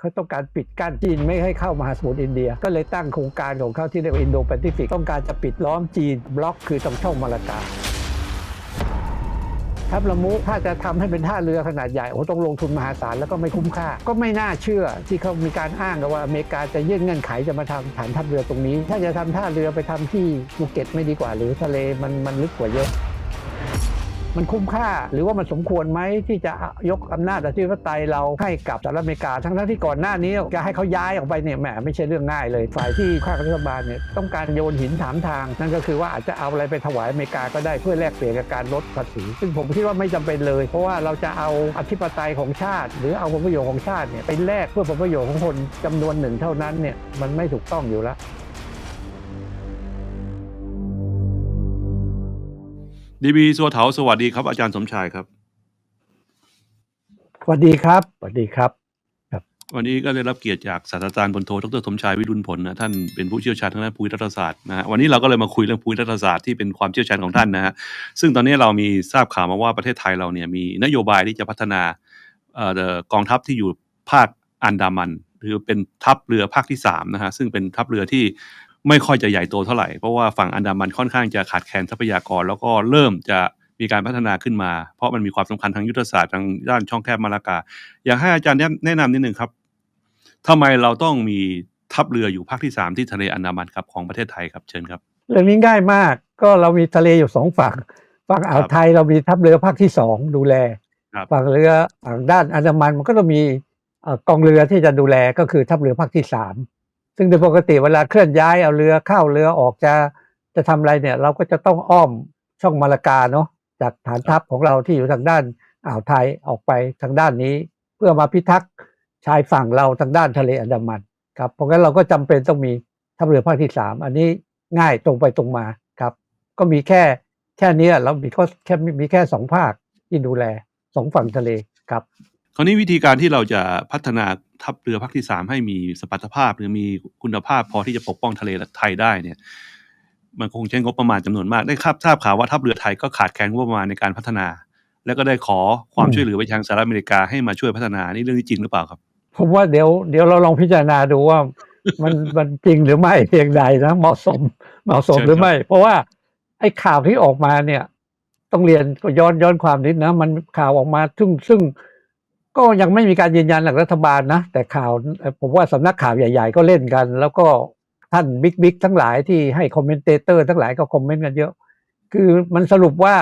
เขาต้องการปิดกั้นจีนไม่ให้เข้ามหาสมุทรอินเดีย ก็เลยตั้งโครงการของเขาที่เรียกว่าอินโดแปซิฟิกต้องการจะปิดล้อมจีนบล็อกคือตรงช่องมาลากาทับละมุถ้าจะทำให้เป็นท่าเรือขนาดใหญ่โอ้ต้องลงทุนมหาศาลแล้วก็ไม่คุ้มค่า ก็ไม่น่าเชื่อที่เขามีการอ้างกันว่าอเมริกาจะยื่นเงื่อนไขจะมาทำฐานทัพเรือตรงนี้ ถ้าจะทำท่าเรือไปทำที่ภูเก็ตไม่ดีกว่า หรือทะเลมันมันลึกกว่าเยอะ มันคุ้มค่า หรือว่ามันสมควรไหมที่จะยกอำนาจอธิปไตยเราให้กับสหรัฐอเมริกาทั้งที่ก่อนหน้านี้จะให้เขาย้ายออกไปเนี่ยแหมไม่ใช่เรื่องง่ายเลย ฝ่ายที่ข้างรัฐบาลเนี่ยต้องการโยนหินถามทาง นั่นก็คือว่าอาจจะเอาอะไรไปถวายอเมริกาก็ได้เพื่อแลกเปลี่ยนกับการลดภาษีซึ่งผมคิดว่าไม่จำเป็นเลย เพราะว่าเราจะเอาอธิปไตยของชาติ หรือเอาผลประโยชน์ของชาติเนี่ยไปแลกเพื่อผลประโยชน์ของคนจำนวนหนึ่งเท่านั้นเนี่ยมันไม่ถูกต้องอยู่แล้ว ดีบีสัวเถาสวัสดีครับ อาจารย์สมชายครับ สวัสดีครับ สวัสดีครับ วันนี้ก็ได้รับเกียรติจากศาสตราจารย์พลโทดรสมชายวิรุณผลนะท่านเป็นผู้เชี่ยวชาญทางด้านภูมิรัฐศาสตร์นะฮะวันนี้เราก็เลยมาคุยเรื่องภูมิรัฐศาสตร์ที่เป็นความเชี่ยวชาญของท่านนะฮะซึ่งตอนนี้เรามีทราบข่าวมาว่าประเทศไทยเราเนี่ยมีนโยบายที่จะพัฒนาเอ่อกองทัพที่อยู่ภาคอันดามัน หรือเป็นทัพเรือภาคที่สามนะฮะซึ่งเป็นทัพเรือที่ ไม่ค่อยจะใหญ่โตเท่าไหร่เพราะว่าฝั่งอันดามันค่อนข้างจะขาดแคลนทรัพยากร แล้วก็เริ่มจะมีการพัฒนาขึ้นมา เพราะมันมีความสำคัญทางยุทธศาสตร์ทางด้านช่องแคบมาลากา อยากให้อาจารย์แนะนำนิดนึงครับทำไมเราต้องมีทัพเรืออยู่ภาคที่สามที่ทะเลอันดามันครับของประเทศไทยครับเชิญครับเรื่องนี้ง่ายมากก็เรามีทะเลอยู่สองฝั่งฝั่งอ่าวไทยเรามีทัพเรือภาคที่สองดูแลครับฝั่งเรือฝั่งด้านอันดามันมันก็ต้องมีเอ่อกองเรือที่จะดูแลก็คือทัพเรือภาคที่สาม ซึ่งโดยปกติเวลาเคลื่อนย้ายเอาเรือเข้าเรือออกจะจะทำอะไรเนี่ย เราก็จะต้องอ้อมช่องมาลากาเนาะจากฐานทัพของเราที่อยู่ทางด้านอ่าวไทยออกไปทางด้านนี้ เพื่อมาพิทักษ์ชายฝั่งเราทางด้านทะเลอันดามันครับเพราะงั้นเราก็จำเป็นต้องมีทัพเรือภาคที่สามอันนี้ง่ายตรงไปตรงมาครับ ก็มีแค่แค่นี้เรามีข้อแค่มีแค่สองภาคที่ดูแลสองฝั่งทะเลครับ คราวนี้วิธีการที่เราจะพัฒนา ทัพเรือภาคที่สามให้มีสมรรถภาพ หรือมีคุณภาพพอที่จะปกป้องทะเลไทยได้เนี่ย มันคงใช้งบประมาณจำนวนมากได้ครับทราบข่าวว่าทัพเรือไทยก็ขาดแคลนงบประมาณในการพัฒนา แล้วก็ได้ขอความอืมช่วยเหลือไปทางสหรัฐอเมริกาให้มาช่วยพัฒนานี่เรื่องนี้จริงหรือเปล่าครับผมว่าเดี๋ยวเดี๋ยวเราลองพิจารณาดูว่ามันมันจริงหรือไม่เพียงใดนะเหมาะสมเหมาะสมเชิญหรือครับไม่ เพราะว่าไอ้ข่าวที่ออกมาเนี่ย ต้องเรียนก็ย้อนย้อนความนิดนะ มันข่าวออกมาซึ่งซึ่ง ก็ยังไม่มีการยืนยันจากรัฐบาลนะ แต่ข่าวผมว่าสำนักข่าวใหญ่ ๆ ก็เล่นกัน แล้วก็ท่านบิ๊กบิ๊กทั้งหลายที่ให้คอมเมนเตเตอร์ทั้งหลายก็คอมเมนต์กันเยอะ คือมันสรุปว่า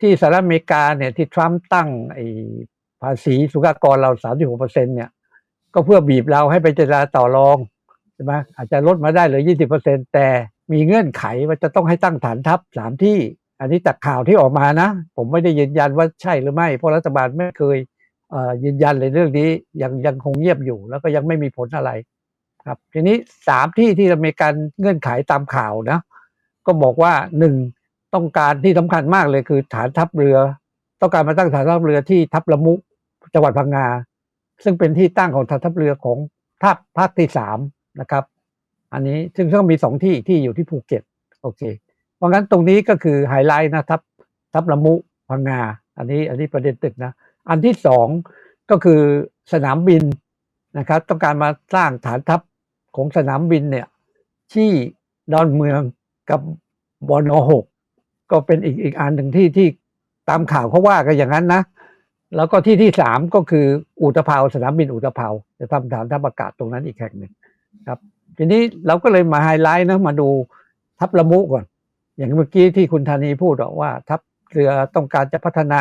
ที่สหรัฐอเมริกาเนี่ยที่ทรัมป์ตั้งไอ้ภาษีสุลกากรเรา36เปอร์เซ็นเนี่ยก็เพื่อบีบเราให้ไปเจรจาต่อรองใช่ไหมอาจจะลดมาได้เหลือ20เปอร์เซ็นแต่มีเงื่อนไขว่าจะต้องให้ตั้งฐานทัพสามที่ อันนี้จากข่าวที่ออกมานะ ผมไม่ได้ยืนยันว่าใช่หรือไม่ เพราะรัฐบาลไม่เคย ยืนยันเลยเรื่องนี้ยังยังคงเงียบอยู่ แล้วก็ยังไม่มีผลอะไรครับทีนี้สามที่ที่มริกันเงื่อนไขตามข่าวนะก็บอกว่าหนึ่งต้องการที่สำคัญมากเลยคือฐานทัพเรือ ต้องการมาตั้งฐานทัพเรือที่ทับละมุจังหวัดพังงา ซึ่งเป็นที่ตั้งของฐานทัพเรือของทัพภาคที่สามนะครับ อันนี้ซึ่งต้องมีสองที่ที่อยู่ที่ภูเก็ตโอเค เพราะงั้นตรงนี้ก็คือไฮไลท์นะทัพทัพละมุพังงา อันนี้อันนี้ประเด็นตึกนะ อันที่สองก็คือสนามบินนะครับ ต้องการมาสร้างฐานทัพของสนามบินเนี่ยที่ดอนเมืองกับบอนหกก็เป็นอีกอีกอันหนึ่งที่ที่ตามข่าวเขาว่ากันอย่างนั้นนะ แล้วก็ที่ที่สามก็คืออุตภาวสนามบินอุตภาวจะทำฐานทัพอากาศตรงนั้นอีกแห่งหนึ่งครับ ทีนี้เราก็เลยมาไฮไลท์นะมาดูทัพละมุก่อน อย่างเมื่อกี้ที่คุณธานีพูดอว่าทัพเรือต้องการจะพัฒนา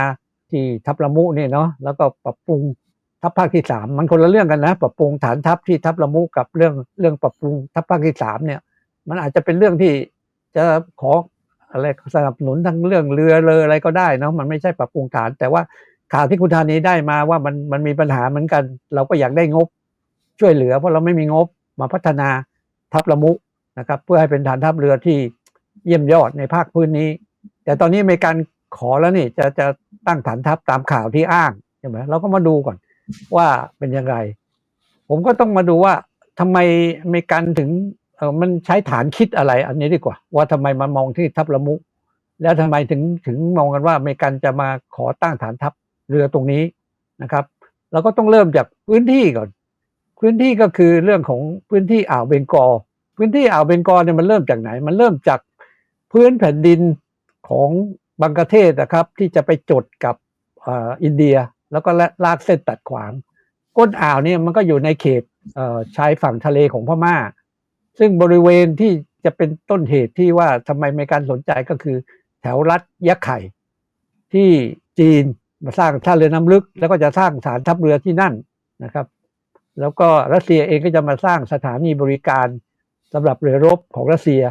ที่ทัพละมุเนี่ยเนาะแล้วก็ปรับปรุงทัพภาคที่สามมันคนละเรื่องกันนะ ปรับปรุงฐานทัพที่ทัพละมุกับเรื่องเรื่องปรับปรุงทัพภาคที่สามเนี่ย มันอาจจะเป็นเรื่องที่จะขออะไรสนับสนุนทั้งเรื่องเรือเรืออะไรก็ได้เนาะมันไม่ใช่ปรับปรุงฐาน แต่ว่าข่าวที่คุณธานีได้มาว่ามันมันมีปัญหาเหมือนกัน เราก็อยากได้งบ ช่วยเหลือ เพราะเราไม่มีงบมาพัฒนาทัพละมุนะครับ เพื่อให้เป็นฐานทัพเรือที่เยี่ยมยอดในภาคพื้นนี้ แต่ตอนนี้มริกันขอแล้วนี่จะจะ ตั้งฐานทัพตามข่าวที่อ้างใช่ไหมเราก็มาดูก่อนว่าเป็นยังไง ผมก็ต้องมาดูว่าทำไมอเมริกันถึงเออมันใช้ฐานคิดอะไร อันนี้ดีกว่า ว่าทำไมมามองที่ทัพละมุ แล้วทำไมถึงถึงมองกันว่าอเมริกันจะมาขอตั้งฐานทัพเรือตรงนี้นะครับ เราก็ต้องเริ่มจากพื้นที่ก่อน พื้นที่ก็คือเรื่องของพื้นที่อ่าวเบงกอลพื้นที่อ่าวเบงกอลเนี่ยมันเริ่มจากไหน มันเริ่มจากพื้นแผ่นดินของ บังกลาเทศนะครับที่จะไปจดกับอ,อินเดียแล้วก็ลากเส้นตัดขวาง ก้นอ่าวเนี่ยมันก็อยู่ในเขตชายฝั่งทะเลของพม่า ซึ่งบริเวณที่จะเป็นต้นเหตุที่ว่าทำไมมีการสนใจก็คือ แถวรัฐยะไข่ ที่จีนมาสร้างท่าเรือน้ำลึก แล้วก็จะสร้างฐานทัพเรือที่นั่นนะครับ แล้วก็รัสเซียเองก็จะมาสร้างสถานีบริการสำหรับเรือรบของรัสเซีย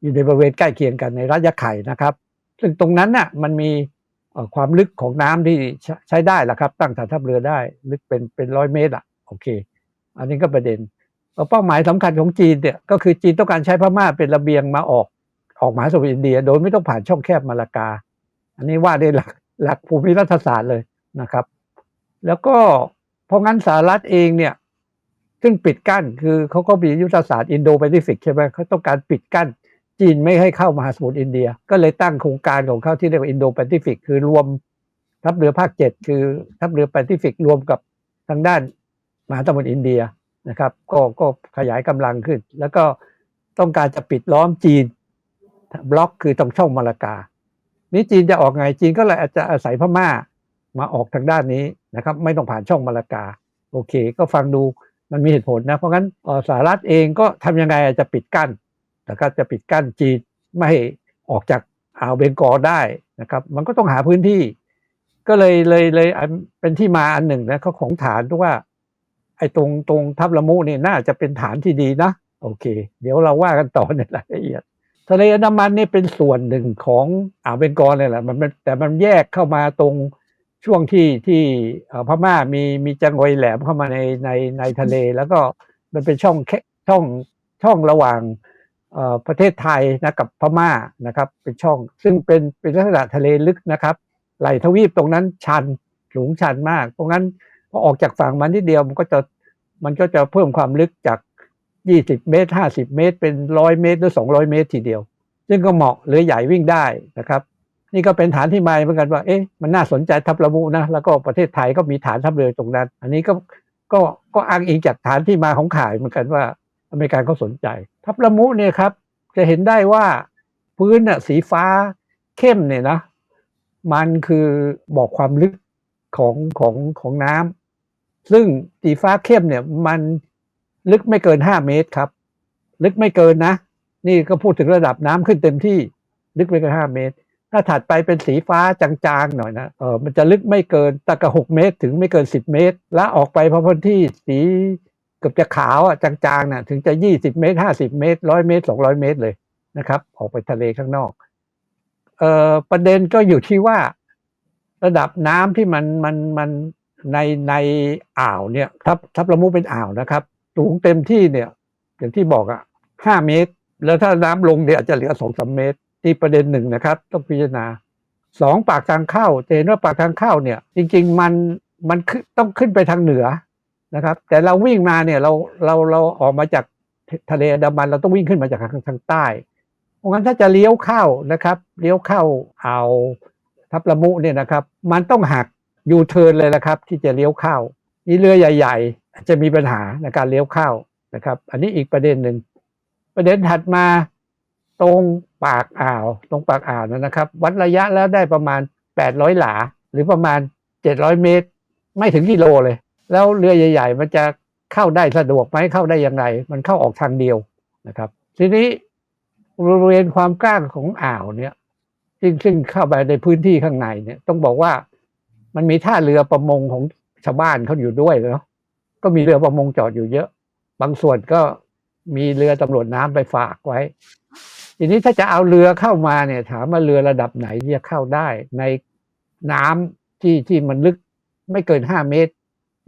อยู่ในบริเวณใกล้เคียงกันในรัฐยะไข่นะครับ ซึ่งตรงนั้นน่ะมันมีความลึกของน้ำที่ใช้ใช้ได้ละครับ ตั้งฐานทัพเรือได้ลึกเป็นเป็นร้อยเมตรอะโอเค อันนี้ก็ประเด็นเป้าหมายสำคัญของจีนเนี่ยก็คือจีนต้องการใช้พม่าเป็นระเบียงมาออกออกมหาสมุทรอินเดีย โดยไม่ต้องผ่านช่องแคบมาลากา อันนี้ว่าได้หลักหลักภูมิรัฐศาสตร์เลยนะครับ แล้วก็เพราะงั้นสหรัฐเองเนี่ย ซึ่งปิดกั้นคือเขาก็มียุทธศาสตร์อินโดแปซิฟิกใช่ไหมเขาต้องการปิดกั้น จีนไม่ให้เข้ามหาสมุทรอินเดีย ก็เลยตั้งโครงการของเขาที่เรียกว่าอินโดแปซิฟิกคือรวมทัพเรือภาคเจ็ดคือทัพเรือแปซิฟิกรวมกับทางด้านมหาสมุทรอินเดียนะครับ ก็ก็ขยายกำลังขึ้น แล้วก็ต้องการจะปิดล้อมจีนบล็อกคือตรงช่องมาลากา นี่จีนจะออกไงจีนก็เลยอาจจะอาศัยพม่ามาออกทางด้านนี้นะครับ ไม่ต้องผ่านช่องมาลากา โอเค ก็ฟังดูมันมีเหตุผลนะ เพราะงั้นสหรัฐเองก็ทำยังไงอาจจะปิดกั้น นะครับจะปิดกั้นจีนไม่ให้ออกจากอ่าวเบงกอลได้นะครับ มันก็ต้องหาพื้นที่ ก็เลยเลยเลยเป็นที่มาอันหนึ่งนะเขาของฐานว่า ไอ้ตรงตรงทับละมุนี่น่าจะเป็นฐานที่ดีนะ โอเค เดี๋ยวเราว่ากันต่อในรายละเอียดทะเลอันดามันนี่เป็นส่วนหนึ่งของอ่าวเบงกอลเลยแหละมันแต่มันแยกเข้ามาตรงช่วงที่ที่พม่ามีมีจังหวยแหลมเข้ามาในในในทะเล แล้วก็มันเป็นช่องแคช่องช่องระหว่าง ประเทศไทยนะกับพม่านะครับเป็นช่องซึ่งเป็นเป็นลักษณะทะเลลึกนะครับไหลทวีปตรงนั้นชันสูงชันมากเพราะงั้นพอออกจากฝั่งมานิดเดียวมันก็จะมันก็จะเพิ่มความลึกจาก20 เมตร 50 เมตร เป็น 100 เมตร หรือ 200 เมตรทีเดียว ซึ่งก็เหมาะเรือใหญ่วิ่งได้นะครับ นี่ก็เป็นฐานที่มาเหมือนกันว่า เอ๊ะ มันน่าสนใจทัพละมุนะ แล้วก็ประเทศไทยก็มีฐานทัพเรือตรงนั้น อันนี้ก็ ก็ ก็อ้างอิงจากฐานที่มาของข่ายเหมือนกันว่า อเมริกันเขาสนใจ ทัพละมุเนี่ยครับ จะเห็นได้ว่าพื้นน่ะสีฟ้าเข้มเนี่ยนะ มันคือบอกความลึกของของของน้ำซึ่งสีฟ้าเข้มเนี่ยมันลึกไม่เกินห้าเมตรครับ ลึกไม่เกินนะ นี่ก็พูดถึงระดับน้ำขึ้นเต็มที่ลึกไม่เกินห้าเมตร ถ้าถัดไปเป็นสีฟ้าจางๆหน่อยนะเออมันจะลึกไม่เกินตะกะหกเมตร ถึงไม่เกินสิบเมตร แล้วออกไปพอพ้นที่สี เกือบจะขาวอะจางๆน่ะถึงจะยี่สิบเมตรห้าสิบเมตรร้อยเมตรสองร้อยเมตรเลยนะครับ ออกไปทะเลข้างนอกเอ่อประเด็นก็อยู่ที่ว่าระดับน้ำที่มันมันมันในในอ่าวเนี่ย ทับทับละมุเป็นอ่าวนะครับสูงเต็มที่เนี่ย อย่างที่บอกอะห้าเมตร แล้วถ้าน้ำลงเนี่ยอาจจะเหลือสองสามเมตรนี่ประเด็นหนึ่งนะครับ ต้องพิจารณาสองปากทางเข้าจะเห็นว่าปากทางเข้าเนี่ย จริง ๆ มันมันต้องขึ้นไปทางเหนือ นะครับ แต่เราวิ่งมาเนี่ยเราเราเราออกมาจากทะเลดามันเราต้องวิ่งขึ้นมาจากทางทางใต้เพราะงั้นถ้าจะเลี้ยวเข้านะครับเลี้ยวเข้าอ่าวทับละมุเนี่ยนะครับ มันต้องหักยูเทิร์นเลยนะครับ ที่จะเลี้ยวเข้านี่เรือใหญ่ ๆ จะมีปัญหาในการเลี้ยวเข้านะครับ อันนี้อีกประเด็นหนึ่งประเด็นถัดมาตรงปากอ่าว ตรงปากอ่าวนะครับ วัดระยะแล้วได้ประมาณ 800 หลา หรือประมาณ 700 เมตร ไม่ถึงกิโลเลย แล้วเรือใหญ่ ๆ มันจะเข้าได้สะดวกไหมเข้าได้ยังไง มันเข้าออกทางเดียวนะครับ ทีนี้บริเวณความกว้างของอ่าวเนี่ยซึ่งซึ่งเข้าไปในพื้นที่ข้างในเนี่ย ต้องบอกว่ามันมีท่าเรือประมงของชาวบ้านเขาอยู่ด้วยเนาะก็มีเรือประมงจอดอยู่เยอะ บางส่วนก็มีเรือตำรวจน้ำไปฝากไว้ ทีนี้ถ้าจะเอาเรือเข้ามาเนี่ย ถามว่าเรือระดับไหนที่จะเข้าได้ในน้ำที่ที่มันลึกไม่เกินห้าเมตร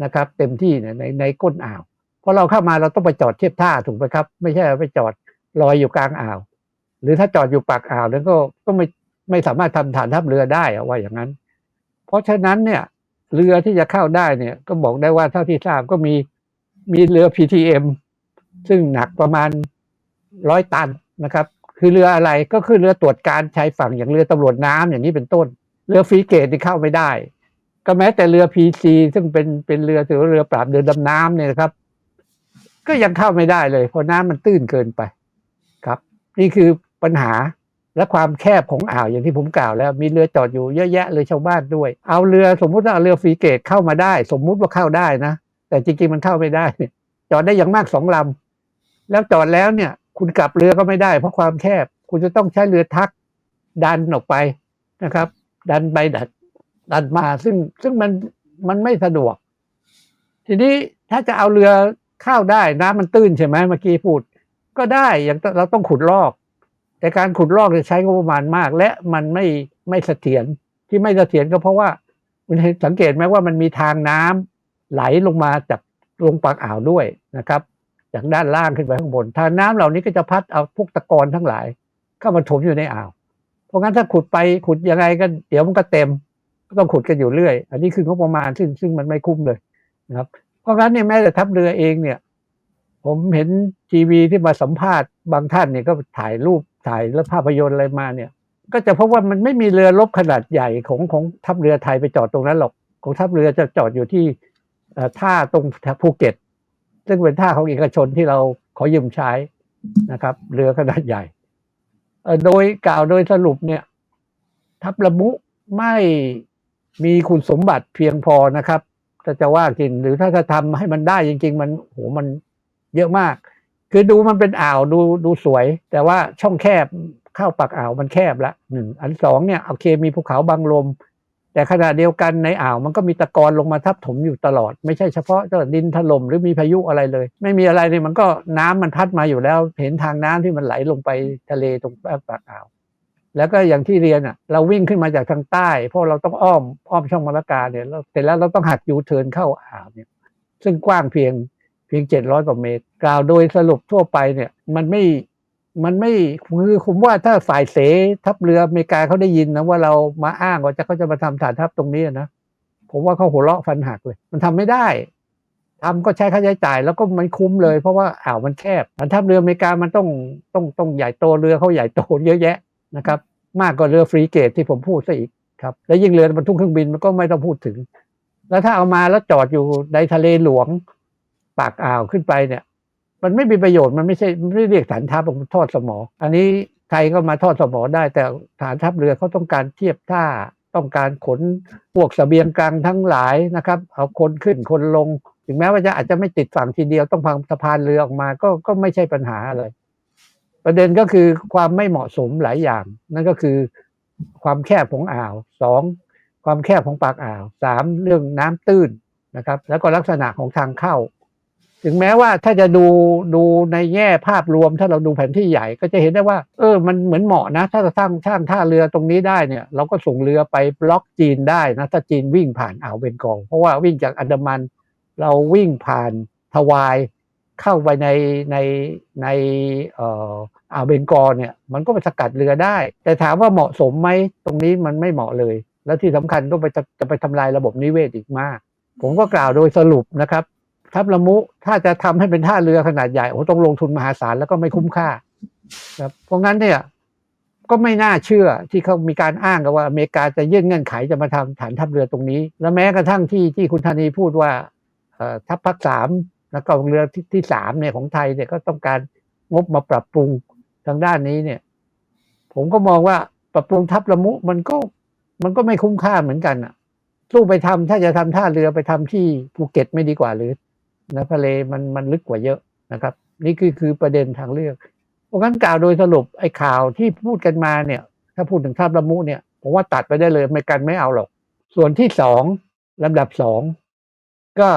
นะครับ เต็มที่เนี่ยในในก้นอ่าวพราะเราเข้ามาเราต้องไปจอดเทียบท่าถูกไหมครับ ไม่ใช่ไปจอดลอยอยู่กลางอ่าว หรือถ้าจอดอยู่ปากอ่าวนั้นก็ก็ไม่ไม่สามารถทำฐานทัพเรือได้อะว่าอย่างนั้น เพราะฉะนั้นเนี่ยเรือที่จะเข้าได้เนี่ยก็บอกได้ว่าเท่าที่ทราบก็มีมีเรือ PTM ซึ่งหนักประมาณร้อยตันนะครับ คือเรืออะไรก็คือเรือตรวจการชายฝั่งอย่างเรือตำรวจน้ำอย่างนี้เป็นต้น เรือฟรีเกตที่เข้าไม่ได้ ก็แม้แต่เรือ PC ซึ่งเป็นเป็นเรือถือว่าเรือปราบเดินดำน้ำเนี่ยนะครับ ก็ยังเข้าไม่ได้เลย เพราะน้ำมันตื้นเกินไปครับ นี่คือปัญหาและความแคบของอ่าวอย่างที่ผมกล่าวแล้ว มีเรือจอดอยู่เยอะแยะเลยชาวบ้านด้วย เอาเรือสมมุติว่าเอาเรือฟรีเกตเข้ามาได้ สมมุติว่าเข้าได้นะแต่จริงๆมันเข้าไม่ได้ จอดได้อย่างมากสองลำแล้วจอดแล้วเนี่ย คุณกลับเรือก็ไม่ได้ เพราะความแคบ คุณจะต้องใช้เรือทักดันออกไปนะครับ ดันไปดัน ดันมาซึ่งซึ่งมันมันไม่สะดวก ทีนี้ถ้าจะเอาเรือเข้าได้น้ำมันตื้นใช่ไหมเมื่อกี้พูด ก็ได้อย่างเราต้องขุดลอก แต่การขุดลอกจะใช้งบประมาณมาก และมันไม่ไม่เสถียรที่ไม่เสถียรก็เพราะว่าคุณเห็นสังเกตไหมว่ามันมีทางน้ำไหลลงมาจากลงปากอ่าวด้วยนะครับ จากด้านล่างขึ้นไปข้างบน ทางน้ำเหล่านี้ก็จะพัดเอาพวกตะกอนทั้งหลาย เข้ามาถมอยู่ในอ่าว เพราะงั้นถ้าขุดไปขุดยังไงก็เดี๋ยวมันก็เต็ม ก็ต้องขุดกันอยู่เรื่อย อันนี้คืองบประมาณซึ่งซึ่งมันไม่คุ้มเลยนะครับ เพราะงั้นเนี่ยแม้แต่ทัพเรือเองเนี่ย ผมเห็นทีวีที่มาสัมภาษณ์บางท่านเนี่ยก็ถ่ายรูปถ่ายแล้วภาพยนตร์อะไรมาเนี่ย ก็จะพบว่ามันไม่มีเรือรบขนาดใหญ่ของของทัพเรือไทยไปจอดตรงนั้นหรอก ของทัพเรือจะจอดอยู่ที่ท่าตรงภูเก็ต ซึ่งเป็นท่าของเอกชนที่เราขอยืมใช้นะครับ เรือขนาดใหญ่โดยกล่าวโดยสรุปเนี่ย ทัพละมุไม่ มีคุณสมบัติเพียงพอนะครับถ้าจะว่าจริงหรือถ้าจะทำให้มันได้จริง ๆ มันโหมันเยอะมาก คือดูมันเป็นอ่าวดูดูสวย แต่ว่าช่องแคบเข้าปากอ่าวมันแคบละหนึ่งอันสองเนี่ยโอเคมีภูเขาบางลม แต่ขณะเดียวกันในอ่าวมันก็มีตะกอนลงมาทับถมอยู่ตลอด ไม่ใช่เฉพาะดินถล่มหรือมีพายุอะไรเลย ไม่มีอะไรเลยมันก็น้ำมันพัดมาอยู่แล้ว เห็นทางน้ำที่มันไหลลงไปทะเลตรงปากอ่าว แล้วก็อย่างที่เรียนอะ เราวิ่งขึ้นมาจากทางใต้ เพราะเราต้องอ้อมอ้อมช่องมะละกาเนี่ยเสร็จแล้วเราต้องหักยูเทิร์นเข้าอ่าวเนี่ย ซึ่งกว้างเพียงเพียงเจ็ดร้อยกว่าเมตร กล่าวโดยสรุปทั่วไปเนี่ย มันไม่มันไม่คือผมว่าถ้าฝ่ายเสทัพเรืออเมริกาเขาได้ยินนะว่าเรามาอ้างว่าจะเขาจะมาทำฐานทัพตรงนี้นะผมว่าเขาหัวเราะฟันหักเลย มันทำไม่ได้ทำก็ใช้ค่าใช้จ่าย แล้วก็มันคุ้มเลย เพราะว่าอ่าวมันแคบฐานทัพเรืออเมริกามันต้องต้องต้องใหญ่โตเรือเขาใหญ่โตเยอะแยะ นะครับ มากกว่าเรือฟรีเกตที่ผมพูดซะอีกครับ แล้วยิ่งเรือบรรทุกเครื่องบินมันก็ไม่ต้องพูดถึง แล้วถ้าเอามาแล้วจอดอยู่ในทะเลหลวงปากอ่าวขึ้นไปเนี่ย มันไม่มีประโยชน์มันไม่ใช่ไม่เรียกฐานทัพมันทอดสมอ อันนี้ไทยก็มาทอดสมอได้ แต่ฐานทัพเรือเขาต้องการเทียบท่าต้องการขนพวกเสบียงกลางทั้งหลายนะครับ เอาคนขึ้นคนลง ถึงแม้ว่าจะอาจจะไม่ติดฝั่งทีเดียวต้องพังสะพานเรือออกมาก็ก็ไม่ใช่ปัญหาอะไร ประเด็นก็คือความไม่เหมาะสมหลายอย่าง นั่นก็คือความแคบของอ่าวสองความแคบของปากอ่าวสามเรื่องน้ำตื้นนะครับ แล้วก็ลักษณะของทางเข้า ถึงแม้ว่าถ้าจะดูดูในแง่ภาพรวม ถ้าเราดูแผนที่ใหญ่ก็จะเห็นได้ว่า เออ มันเหมือนเหมาะนะ ถ้าจะสร้างสร้างท่าเรือตรงนี้ได้เนี่ย เราก็ส่งเรือไปบล็อกจีนได้นะถ้าจีนวิ่งผ่านอ่าวเบงกอลเพราะว่าวิ่งจากอันดามัน เราวิ่งผ่านทวาย เข้าไปในในในเอ่ออ่าวเบงกอลเนี่ยมันก็ไปสกัดเรือได้ แต่ถามว่าเหมาะสมไหมตรงนี้มันไม่เหมาะเลย แล้วที่สำคัญก็ไปจะจะไปทำลายระบบนิเวศอีกมาก ผมก็กล่าวโดยสรุปนะครับทัพละมุถ้าจะทำให้เป็นท่าเรือขนาดใหญ่โอ้ต้องลงทุนมหาศาลแล้วก็ไม่คุ้มค่าครับเพราะงั้นเนี่ยก็ไม่น่าเชื่อที่เขามีการอ้างกันว่าอเมริกาจะยื่นเงื่อนไขจะมาทำฐานทัพเรือตรงนี้ แล้วแม้กระทั่งที่ที่คุณธานีพูดว่าทัพภาคสาม แล้วก็เรือที่ที่สามเนี่ยของไทยเนี่ยก็ต้องการงบมาปรับปรุงทางด้านนี้เนี่ย ผมก็มองว่าปรับปรุงทัพละมุมันก็มันก็ไม่คุ้มค่าเหมือนกันอะสู้ไปทำถ้าจะทำท่าเรือไปทำที่ภูเก็ตไม่ดีกว่าหรือนะทะเลมันมันลึกกว่าเยอะนะครับ นี่คือคือประเด็นทางเลือก เพราะงั้นกล่าวโดยสรุปไอ้ข่าวที่พูดกันมาเนี่ย ถ้าพูดถึงท่าละมุเนี่ยผมว่าตัดไปได้เลยไม่กันไม่เอาหรอก ส่วนที่สองลำดับสองก็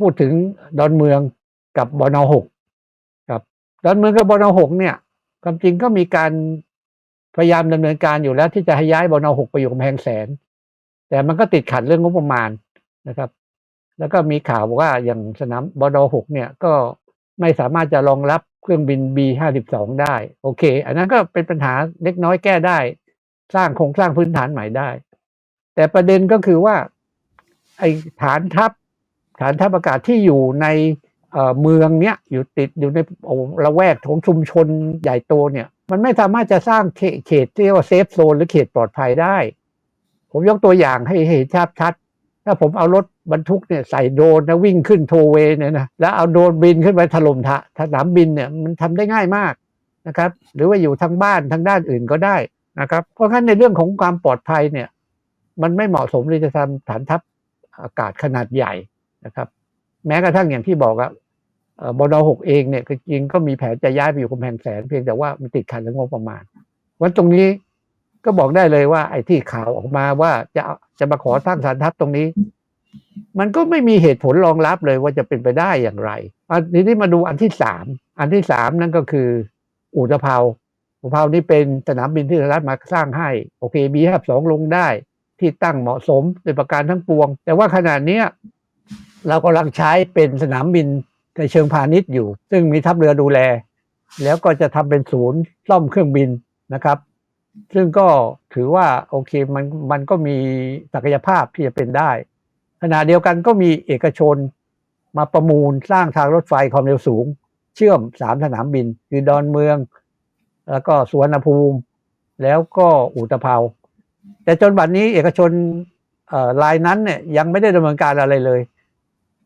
พูดถึงดอนเมืองกับบนหกครับดอนเมืองกับบนหกเนี่ยความจริงก็มีการพยายามดำเนินการอยู่แล้วที่จะให้ย้ายบนหกไปอยู่กำแพงแสน แต่มันก็ติดขัดเรื่องงบประมาณนะครับ แล้วก็มีข่าวว่าอย่างสนามบดหกเนี่ยก็ไม่สามารถจะรองรับเครื่องบิน B ห้าสิบสองได้ โอเค อันนั้นก็เป็นปัญหาเล็กน้อยแก้ได้ สร้างโครงสร้างพื้นฐานใหม่ได้ แต่ประเด็นก็คือว่า ไอฐานทัพ ฐานทัพอากาศที่อยู่ในเมืองเนี้ยอยู่ติดอยู่ในละแวกของชุมชนใหญ่โตเนี่ย มันไม่สามารถจะสร้างเขตที่เรียกว่าเซฟโซนหรือเขตปลอดภัยได้ ผมยกตัวอย่างให้เห็นชัดชัดถ้าผมเอารถบรรทุกเนี่ยใส่โดรนนะวิ่งขึ้นโทเวเนี่ยนะแล้วเอาโดรนบินขึ้นไปถล่มทะสนามบินเนี่ยมันทำได้ง่ายมากนะครับ หรือว่าอยู่ทางบ้านทางด้านอื่นก็ได้นะครับ เพราะงั้นในเรื่องของความปลอดภัยเนี่ย มันไม่เหมาะสมเลยจะทำฐานทัพอากาศขนาดใหญ่ นะครับ แม้กระทั่งอย่างที่บอกอะเอ่อบนหกเองเนี่ยจริงก็มีแผนจะย้ายไปอยู่กำแพงแสนเพียงแต่ว่ามันติดขัดเรื่องงบประมาณวันตรงนี้ก็บอกได้เลยว่า ไอ้ที่ข่าวออกมาว่าจะจะมาขอสร้างฐานทัพตรงนี้ มันก็ไม่มีเหตุผลรองรับเลยว่าจะเป็นไปได้อย่างไรอันทีนี้มาดูอันที่สามอันที่สามนั่นก็คืออุตภเปาอุตภเปานี่เป็นสนามบินที่รัฐมาสร้างให้ โอเคบีห้าสองลงได้ ที่ตั้งเหมาะสมในประการทั้งปวง แต่ว่าขนาดเนี้ย เรากำลังใช้เป็นสนามบินในเชิงพาณิชย์อยู่ ซึ่งมีทัพเรือดูแล แล้วก็จะทำเป็นศูนย์ซ่อมเครื่องบินนะครับ ซึ่งก็ถือว่าโอเคมันมันก็มีศักยภาพที่จะเป็นได้ ขณะเดียวกันก็มีเอกชนมาประมูลสร้างทางรถไฟความเร็วสูง เชื่อมสามสนามบิน คือดอนเมือง แล้วก็สุวรรณภูมิ แล้วก็อุตภเปาแต่จนบัดนี้เอกชนรายนั้นเนี่ยยังไม่ได้ดำเนินการอะไรเลย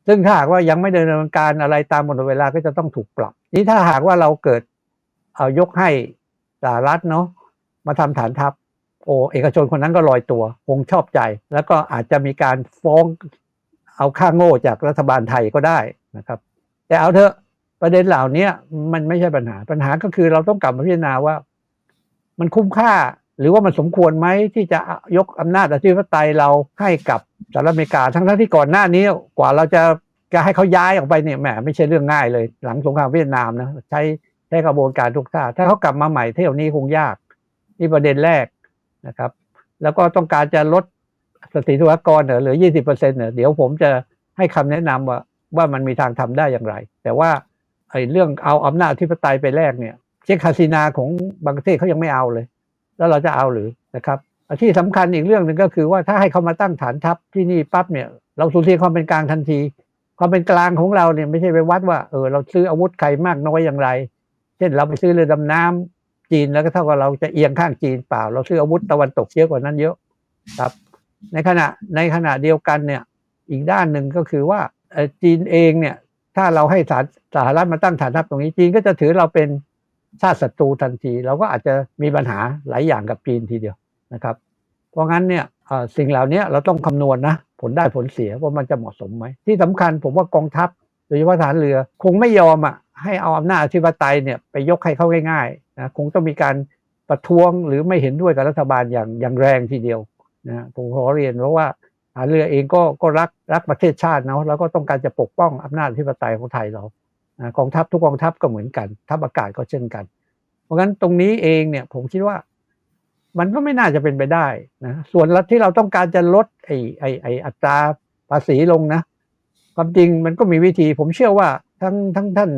ซึ่งถ้าหากว่ายังไม่ดำเนินการอะไรตามหนดเวลาก็จะต้องถูกปรับ นี่ถ้าหากว่าเราเกิดเอายกให้สหรัฐเนาะมาทำฐานทัพ โอเอกชนคนนั้นก็ลอยตัวคงชอบใจ แล้วก็อาจจะมีการฟ้องเอาค่าโง่จากรัฐบาลไทยก็ได้นะครับ แต่เอาเถอะประเด็นเหล่านี้มันไม่ใช่ปัญหาปัญหาก็คือเราต้องกลับมาพิจารณาว่า มันคุ้มค่า หรือว่ามันสมควรไหมที่จะยกอำนาจอธิปไตยเราให้กับสหรัฐอเมริกาทั้งที่ก่อนหน้านี้กว่าเราจะจะให้เขาย้ายออกไปเนี่ยแหมไม่ใช่เรื่องง่ายเลย หลังสงครามเวียดนามนะใช้ใช้กระบวนการทุกท่าถ้าเขากลับมาใหม่เที่ยวนี้คงยากนี่ประเด็นแรกนะครับ แล้วก็ต้องการจะลดสตรีธุรกรเหรอหลือ20เปอร์เซ็นต์เหรอเดี๋ยวผมจะให้คำแนะนำว่าว่ามันมีทางทำได้อย่างไร แต่ว่าไอ้เรื่องเอาอำนาจอธิปไตยไปแลกเนี่ยเช็คคาสินาของบางประเทศเขายังไม่เอาเลย แล้วเราจะเอาหรือนะครับที่สำคัญอีกเรื่องหนึ่งก็คือว่าถ้าให้เขามาตั้งฐานทัพที่นี่ปั๊บเนี่ยเราสูญเสียความเป็นกลางทันที ความเป็นกลางของเราเนี่ยไม่ใช่ไปวัดว่าเออเราซื้ออาวุธใครมากน้อยอย่างไร เช่นเราไปซื้อเรือดำน้ำจีนแล้วก็เท่ากับเราจะเอียงข้างจีนเปล่า เราซื้ออาวุธตะวันตกเยอะกว่านั้นเยอะครับ ในขณะในขณะเดียวกันเนี่ยอีกด้านหนึ่งก็คือว่าเออจีนเองเนี่ยถ้าเราให้สหสหรัฐมาตั้งฐานทัพตรงนี้จีนก็จะถือเราเป็น ชาติศัตรูทันที เราก็อาจจะมีปัญหาหลายอย่างกับจีนทีเดียวนะครับ เพราะงั้นเนี่ยสิ่งเหล่านี้เราต้องคำนวณนะผลได้ผลเสียว่ามันจะเหมาะสมไหม ที่สำคัญผมว่ากองทัพโดยเฉพาะทหารเรือคงไม่ยอมอะให้เอาอำนาจอธิปไตยเนี่ยไปยกให้เข้าง่ายๆนะคงต้องมีการประท้วงหรือไม่เห็นด้วยกับรัฐบาลอย่างอย่างแรงทีเดียวนะผมขอเรียนเพราะว่าทหารเรือเองก็ก็รักรักประเทศชาติเนาะแล้วก็ต้องการจะปกป้องอำนาจอธิปไตยของไทยเรา กองทัพทุกกองทัพก็เหมือนกัน ทัพอากาศก็เช่นกัน เพราะงั้นตรงนี้เองเนี่ยผมคิดว่ามันก็ไม่น่าจะเป็นไปได้นะส่วนรัฐที่เราต้องการจะลดไอ้ไอ้ไอ้อัตราภาษีลงนะความจริงมันก็มีวิธี ผมเชื่อว่าทั้งทั้งท่าน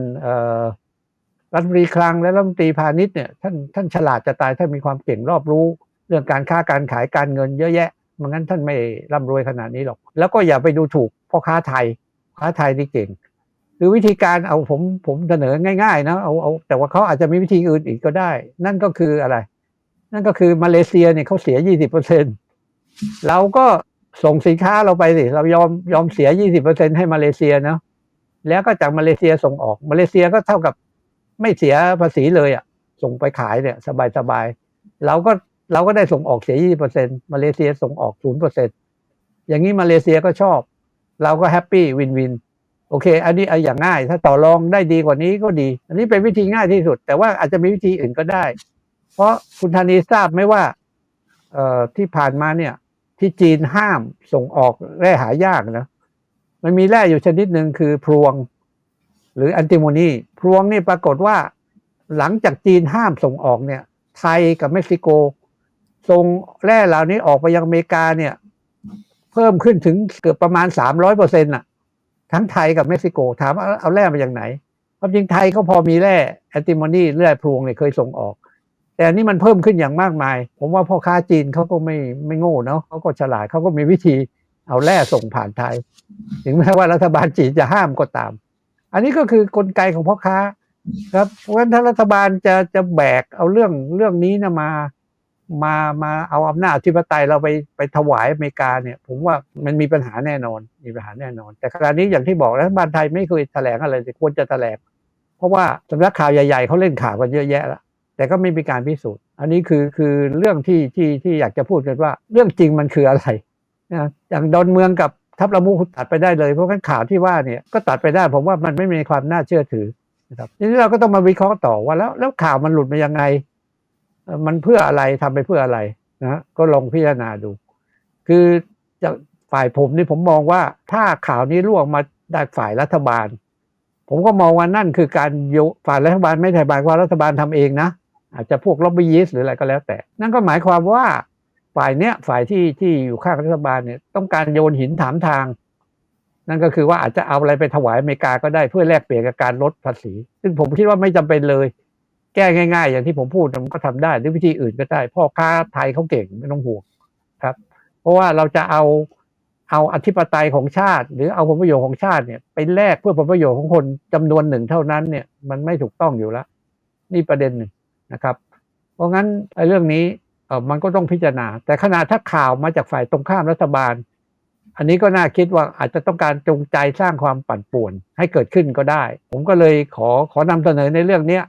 รัฐมนตรีคลังและรัฐมนตรีพาณิชย์เนี่ยท่านท่านฉลาดจะตายท่านมีความเก่งรอบรู้ เรื่องการค้าการขายการเงินเยอะแยะมันงั้นท่านไม่ร่ำรวยขนาดนี้หรอก แล้วก็อย่าไปดูถูกพ่อค้าไทย ค้าไทยนี่เก่ง คือวิธีการเอาผมผมเสนอง่าย ๆ นะเอาเอาแต่ว่าเขาอาจจะมีวิธีอื่นอีกก็ได้ นั่นก็คืออะไร นั่นก็คือมาเลเซียเนี่ยเขาเสีย20เปอร์เซ็นเราก็ส่งสินค้าเราไปสิเรายอมยอมเสีย20เปอร์เซ็นให้มาเลเซียเนาะแล้วก็จากมาเลเซียส่งออกมาเลเซียก็เท่ากับไม่เสียภาษีเลยอะ่ะ ส่งไปขายเนี่ยสบายสบายๆเราก็เราก็ได้ส่งออกเสีย20เปอร์เซ็นมาเลเซียส่งออก0เปอร์เซ็นอย่างนี้มาเลเซียก็ชอบ เราก็แฮปปี้วินวิน โอเค อันนี้เอาอย่างง่าย ถ้าต่อรองได้ดีกว่านี้ก็ดี อันนี้เป็นวิธีง่ายที่สุด แต่ว่าอาจจะมีวิธีอื่นก็ได้ เพราะคุณธานีทราบไหมว่าเอ่อที่ผ่านมาเนี่ย ที่จีนห้ามส่งออกแร่หายากนะมันมีแร่อยู่ชนิดหนึ่งคือพรวง หรืออันติโมนีพรวงนี่ปรากฏว่า หลังจากจีนห้ามส่งออกเนี่ย ไทยกับเม็กซิโกส่งแร่เหล่านี้ออกไปยังอเมริกาเนี่ย เพิ่มขึ้นถึงเกือบประมาณสามร้อยเปอร์เซ็นต์่ะ ทั้งไทยกับเม็กซิโก ถามว่าเอาแร่มาจากไหนความจริงไทยก็พอมีแร่แอนติโมนีแร่พรวงเนี่ยเคยส่งออก แต่อันนี้มันเพิ่มขึ้นอย่างมากมาย ผมว่าพ่อค้าจีนเขาก็ไม่ไม่โง่เนาะเขาก็ฉลาดเขาก็มีวิธีเอาแร่ส่งผ่านไทย ถึงแม้ว่ารัฐบาลจีนจะห้ามก็ตาม อันนี้ก็คือกลไกของพ่อค้าครับเพราะฉะนั้นถ้ารัฐบาลจะจะแบกเอาเรื่องเรื่องนี้นะมา มามาเอาอำนาจอธิปไตยเราไปไปถวายอเมริกาเนี่ย ผมว่ามันมีปัญหาแน่นอนมีปัญหาแน่นอน แต่ขณะนี้อย่างที่บอกรัฐบาลไทยไม่เคยแถลงอะไรแต่ควรจะแถลงเพราะว่าสำนักข่าวใหญ่ๆเขาเล่นข่าวกันเยอะแยะแล้วแต่ก็ไม่มีการพิสูจน์ อันนี้คือคือเรื่องที่ที่ที่อยากจะพูดกันว่า เรื่องจริงมันคืออะไรนะอย่างดอนเมืองกับทัพละมุกตัดไปได้เลยเพราะงั้นข่าวที่ว่าเนี่ยก็ตัดไปได้ผมว่ามันไม่มีความน่าเชื่อถือนะครับทีนี้เราก็ต้องมาวิเคราะห์ต่อว่าแล้วแล้วข่าวมันหลุดมายังไง มันเพื่ออะไรทำไปเพื่ออะไรนะก็ลองพิจารณาดู คือจากฝ่ายผมนี่ผมมองว่าถ้าข่าวนี้ล่วงมาได้ฝ่ายรัฐบาล ผมก็มองว่านั่นคือการโยฝ่ายรัฐบาลไม่ใช่หมายความว่ารัฐบาลทำเองนะ อาจจะพวกล็อบบี้ยิสหรืออะไรก็แล้วแต่ นั่นก็หมายความว่าฝ่ายเนี้ยฝ่ายที่ที่อยู่ข้างรัฐบาลเนี่ยต้องการโยนหินถามทาง นั่นก็คือว่าอาจจะเอาอะไรไปถวายอเมริกาก็ได้เพื่อแลกเปลี่ยนกับการลดภาษี ซึ่งผมคิดว่าไม่จำเป็นเลย แก้ง่าย ๆ อย่างที่ผมพูดมันก็ทำได้ด้วยวิธีอื่นก็ได้ พ่อค้าไทยเขาเก่งไม่ต้องห่วงครับ เพราะว่าเราจะเอาเอาอธิปไตยของชาติ หรือเอาผลประโยชน์ของชาติเนี่ยไปแลกเพื่อผลประโยชน์ของคนจำนวนหนึ่งเท่านั้นเนี่ยมันไม่ถูกต้องอยู่แล้วนี่ประเด็นหนึ่งนะครับ เพราะงั้นไอ้เรื่องนี้เออมันก็ต้องพิจารณา แต่ขณะถ้าข่าวมาจากฝ่ายตรงข้ามรัฐบาล อันนี้ก็น่าคิดว่าอาจจะต้องการจงใจสร้างความปั่นป่วนให้เกิดขึ้นก็ได้ ผมก็เลยขอขอนำเสนอในเรื่องเนี้ย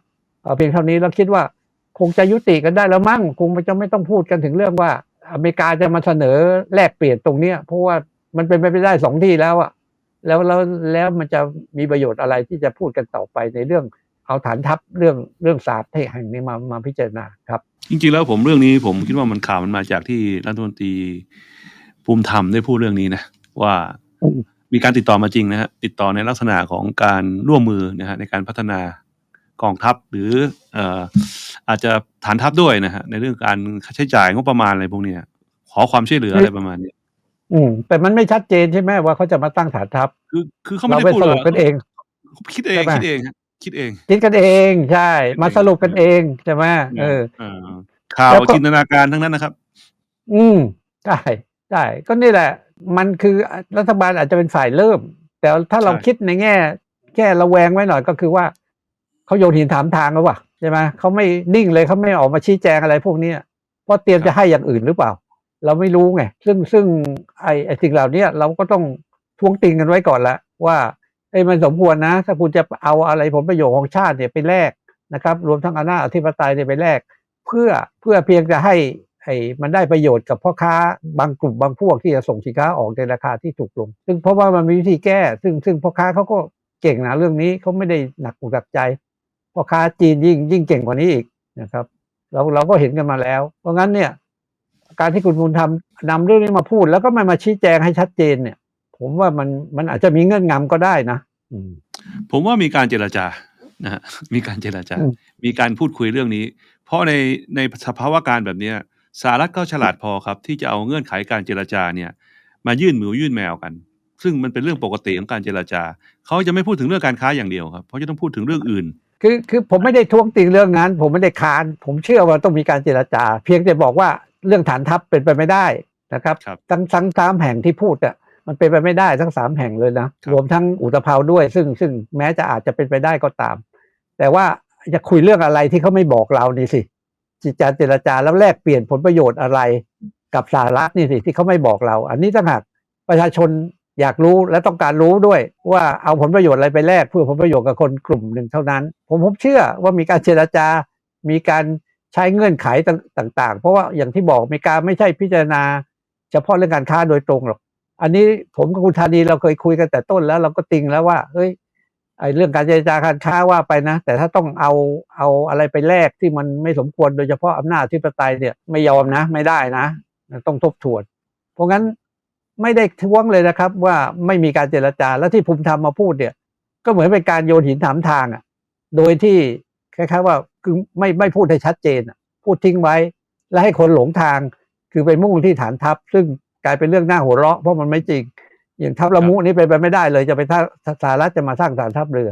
เอาเพียงเท่านี้แล้วคิดว่าคงจะยุติกันได้แล้วมั้งคงจะไม่ต้องพูดกันถึงเรื่องว่า อเมริกาจะมาเสนอแลกเปลี่ยนตรงเนี้ย เพราะว่ามันเป็นไปไม่ได้สองที่แล้วอะแล้วแล้วแล้วมันจะมีประโยชน์อะไรที่จะพูดกันต่อไปในเรื่องเอาฐานทัพเรื่องเรื่องศาสตร์แห่งนี้มามาพิจารณาครับ จริงๆแล้วผมเรื่องนี้ผมคิดว่ามันข่าวมันมาจากที่รัฐมนตรีภูมิธรรมได้พูดเรื่องนี้นะว่าอืมมีการติดต่อมาจริงนะฮะติดต่อในลักษณะของการร่วมมือนะฮะในการพัฒนา กองทัพหรือเอ่ออาจจะฐานทัพด้วยนะฮะในเรื่องการใช้จ่ายงบประมาณอะไรพวกเนี้ยขอความช่วยเหลืออะไรประมาณเนี้ยอืมแต่มันไม่ชัดเจนใช่ไหมว่าเขาจะมาตั้งฐานทัพ คือคือเขาไม่เราได้ไปพูดสหรรุอปกกันเองคิดเองใช่ปะคิดเองฮะคิดเอง คิดกันเองใช่ มาสรุปกันเองใช่ไหมเออเออข่าวแล้วก็จินตนาการทั้งนั้นนะครับ อืมใช่ใช่ก็นี่แหละ มันคือรัฐบาลอาจจะเป็นฝ่ายเริ่ม แต่ถ้าเราใช่คิดในแง่แค่ระแวงไว้หน่อยก็คือว่า เขาโยนหินถามทางหรือเปล่าใช่ไหมเขาไม่นิ่งเลยเขาไม่ออกมาชี้แจงอะไรพวกนี้เพราะเตรียมจะให้อย่างอื่นหรือเปล่า เราไม่รู้ไงซึ่งซึ่งไอไอสิ่งเหล่านี้เราก็ต้องทวงติงกันไว้ก่อนละว่าเอ้มันสมควรนะ ถ้าคุณจะเอาอะไรผลประโยชน์ของชาติเนี่ยไปแลกนะครับ รวมทั้งอำนาจอธิปไตยเนี่ยไปแลกเพื่อเพื่อเพียงจะให้ไอ้มันได้ประโยชน์กับพ่อค้าบางกลุ่มบางพวกที่จะส่งสินค้าออกในราคาที่ถูกลง ซึ่งเพราะว่ามันมีวิธีแก้ ซึ่งซึ่งพ่อค้าเขาก็เก่งนะเรื่องนี้เขาไม่ได้หนักอกหนักใจ พ่อค้าจีนยิ่งยิ่งเก่งกว่านี้อีกนะครับเราเราก็เห็นกันมาแล้ว เพราะงั้นเนี่ย การที่คุณบุญธรรมนำเรื่องนี้มาพูด แล้วก็ไม่มาชี้แจงให้ชัดเจนเนี่ย ผมว่ามันมันอาจจะมีเงื่อนงำก็ได้นะอืมผมว่ามีการเจรจานะฮะมีการเจรจาอืมมีการพูดคุยเรื่องนี้ เพราะในในสภาวะการแบบเนี้ยสหรัฐก็ฉลาดพอครับ ที่จะเอาเงื่อนไขการเจรจาเนี่ย มายื่นหมูยื่นแมวกัน ซึ่งมันเป็นเรื่องปกติของการเจรจา เขาจะไม่พูดถึงเรื่องการค้าอย่างเดียวครับเขาจะต้องพูดถึงเรื่องอื่น คือคือผมไม่ได้ท้วงติงเรื่องนั้น ผมไม่ได้ค้าน ผมเชื่อว่าต้องมีการเจรจา เพียงแต่บอกว่าเรื่องฐานทัพเป็นไปไม่ได้นะครับครับทั้งทั้งสามแห่งที่พูดอะมันเป็นไปไม่ได้ทั้งสามแห่งเลยนะครับรวมทั้งอุตภาวด้วย ซึ่งซึ่งแม้จะอาจจะเป็นไปได้ก็ตาม แต่ว่าจะคุยเรื่องอะไรที่เขาไม่บอกเรานี่สิจิตใจเจรจาแล้วแลกเปลี่ยนผลประโยชน์อะไรกับสหรัฐนี่สิที่เขาไม่บอกเรา อันนี้ต่างหากประชาชน อยากรู้และต้องการรู้ด้วยว่าเอาผลประโยชน์อะไรไปแลกเพื่อผลประโยชน์กับคนกลุ่มหนึ่งเท่านั้น ผมผมเชื่อว่ามีการเจรจา มีการใช้เงื่อนไขต่าง ๆ เพราะว่าอย่างที่บอกอเมริกาไม่ใช่พิจารณา เฉพาะเรื่องการค้าโดยตรงหรอกอันนี้ผมกับคุณธานีเราเคยคุยกันแต่ต้นแล้วเราก็ติงแล้วว่าเฮ้ยไอ้เรื่องการเจรจาการค้าว่าไปนะ แต่ถ้าต้องเอาเอาอะไรไปแลกที่มันไม่สมควรโดยเฉพาะอำนาจที่ปไตยเนี่ยไม่ยอมนะ ไม่ได้นะ ต้องทบทวน เพราะงั้น ไม่ได้ท้วงเลยนะครับ ว่าไม่มีการเจรจาแล้วที่ภูมิธรรมมาพูดเนี่ย ก็เหมือนเป็นการโยนหินถามทางอะ โดยที่คล้ายๆว่าคือไม่ไม่พูดให้ชัดเจนพูดทิ้งไว้ และให้คนหลงทางคือไปมุ่งที่ฐานทัพ ซึ่งกลายเป็นเรื่องน่าหัวเราะเพราะมันไม่จริง อย่างทัพละมุนี่เป็นไปไม่ได้เลยจะไปท่าสารัฐจะมาสร้างฐานทัพเรือ